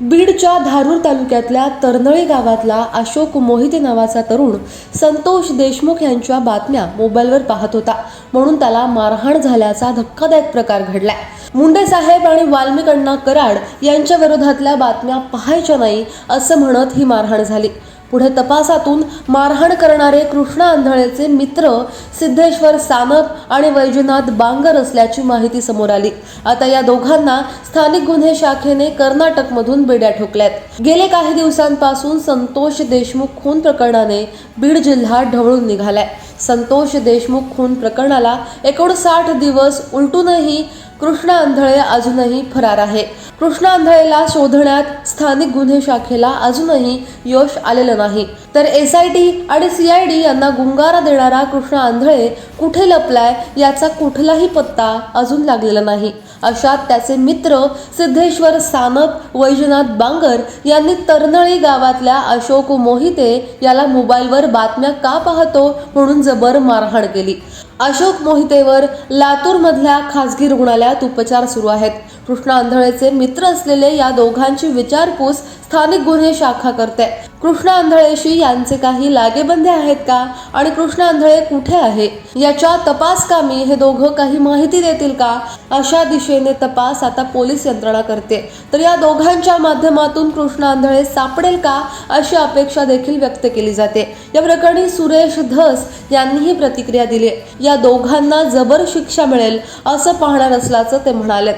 बीडच्या धारूर तालुक्यातल्या तरनळी गावातला अशोक मोहिते नावाचा तरुण संतोष देशमुख यांच्या बातम्या मोबाईलवर पाहत होता. म्हणून त्याला मारहाण झाल्याचा धक्कादायक प्रकार घडलाय. मुंडे साहेब आणि वाल्मिक अण्णा कराड यांच्या विरोधातल्या बातम्या पाहायच्या नाही असं म्हणत ही मारहाण झाली. पुढे तपासातून मारहाण करणारे कृष्णा आंधळेचे मित्र सिद्धेश्वर सानप आणि वैजनाथ बांगर असल्याची माहिती समोर आली. आता या दोघांना स्थानिक गुन्हे शाखेने कर्नाटकमधून बेड्या ठोकल्यात. गेले काही दिवसांपासून संतोष देशमुख खून प्रकरणाने बीड जिल्हा ढवळून निघालाय. संतोष देशमुख खून प्रकरणाला एकोणसाठ दिवस उलटूनही कृष्णा आंधळे अजूनही फरार आहे. कृष्णा आंधळेला शोधण्यात स्थानिक गुन्हे शाखेला अजूनही यश आलेलं नाही. तर एस आय टी आणि सी आय डी यांना गुंगारा देणारा कृष्णा आंधळे कुठे लपलाय याचा कुठलाही पत्ता अजून लागलेला नाही. अशात त्याचे मित्र सिद्धेश्वर सानप वैजनाथ बांगर यांनी तरनळी गावातल्या अशोक मोहिते याला मोबाईलवर बातम्या का पाहतो म्हणून जबर मारहाण केली. अशोक मोहितेवर लातूरमधल्या खासगी रुग्णालयात उपचार सुरू आहेत. कृष्णा आंधळेचे मित्र असलेले या दोघांची विचारपूस स्थानिक गुन्हे शाखा करते. कृष्णा आंधळेशी यांचे काही लागेबंधे आहेत का? आणि कृष्णा आंधळे कुठे आहे? याच्या तपास कामी हे दोघं काही माहिती देतील का? अशा दिशेने तपास आता पोलीस यंत्रणा करते. तर या दोघांच्या माध्यमातून कृष्णा आंधळे सापडेल का? अशी अपेक्षा देखील व्यक्त केली जाते. या प्रकरणी सुरेश धस यांनीही प्रतिक्रिया दिली. या दोघांना जबर शिक्षा मिळेल असं पाहणार असल्याचं ते म्हणाले.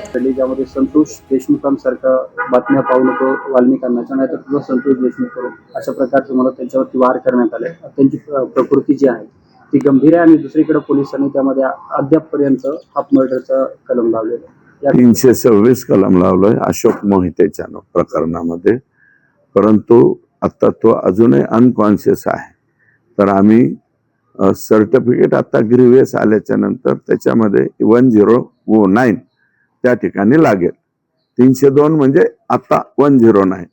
संतोष देशमुखांसारख्या बातम्या पाहू नको वाल्मिकांना. नाही तर संतोष देशमुख अशा प्रकारचे मला त्यांच्यावरती वार करण्यात आले. त्यांची प्रकृती जी आहे ती गंभीर आहे आणि दुसरीकडे पोलिसांनी त्यामध्ये अद्यापपर्यंत हाफ मर्डरचा कलम लावलेला आहे. तीनशे सव्वीस कलम लावलोय अशोक मोहितेच्या प्रकरणामध्ये. परंतु आता तो अजूनही अनकॉन्शियस आहे. तर आम्ही सर्टिफिकेट आता ग्रिव्हियस आल्याच्यानंतर त्याच्यामध्ये वन झिरो नाईन त्या ठिकाणी लागेल. तीनशे दोन म्हणजे आता वन झिरो नाईन.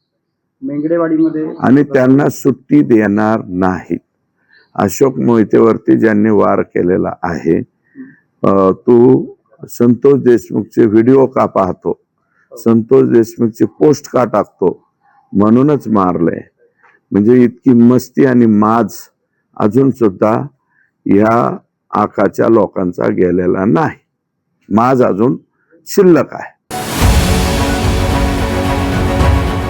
मेंगडेवाडीमध्ये आणि त्यांना सुट्टी देणार नाही. अशोक मोहितेवरती ज्यांनी वार केलेला आहे तू संतोष देशमुखचे व्हिडिओ का पाहतो? संतोष देशमुखची पोस्ट का टाकतो? म्हणूनच मारलंय. म्हणजे इतकी मस्ती आणि माज अजून सुद्धा या आकाच्या लोकांचा गेलेला नाही. माज अजून शिल्लक आहे.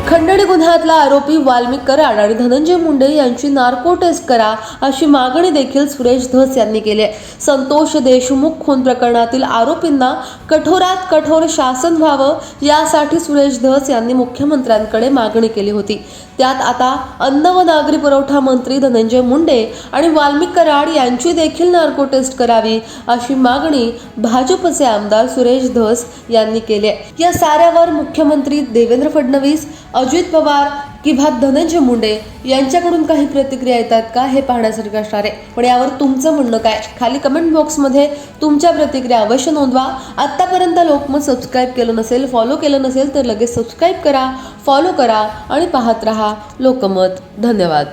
खंडणी गुन्ह्यातला आरोपी वाल्मिक कराड आणि धनंजय मुंडे यांची नार्को टेस्ट करा अशी मागणी देखील सुरेश धस यांनी केली आहे. संतोष देशमुख खून प्रकरणातील आरोपींना कठोरात कठोर शासन व्हावं यासाठी सुरेश धस यांनी मुख्यमंत्र्यांकडे मागणी केली होती. त्यात आता अन्न व नागरी पुरवठा मंत्री धनंजय मुंडे आणि वाल्मिक कराड यांची देखील नार्को टेस्ट करावी अशी मागणी भाजपचे आमदार सुरेश धस यांनी केली आहे. या साऱ्यावर मुख्यमंत्री देवेंद्र फडणवीस अजित पवार किंवा धनंजय मुंडे यांच्याकडून काही प्रतिक्रिया येतात का हे पाहण्यासारखं असणार आहे. पण यावर तुमचं म्हणणं काय? खाली कमेंट बॉक्समध्ये तुमच्या प्रतिक्रिया अवश्य नोंदवा. आत्तापर्यंत लोकमत सबस्क्राईब केलं नसेल फॉलो केलं नसेल तर लगेच सबस्क्राईब करा फॉलो करा आणि पाहत रहा. लोकमत धन्यवाद.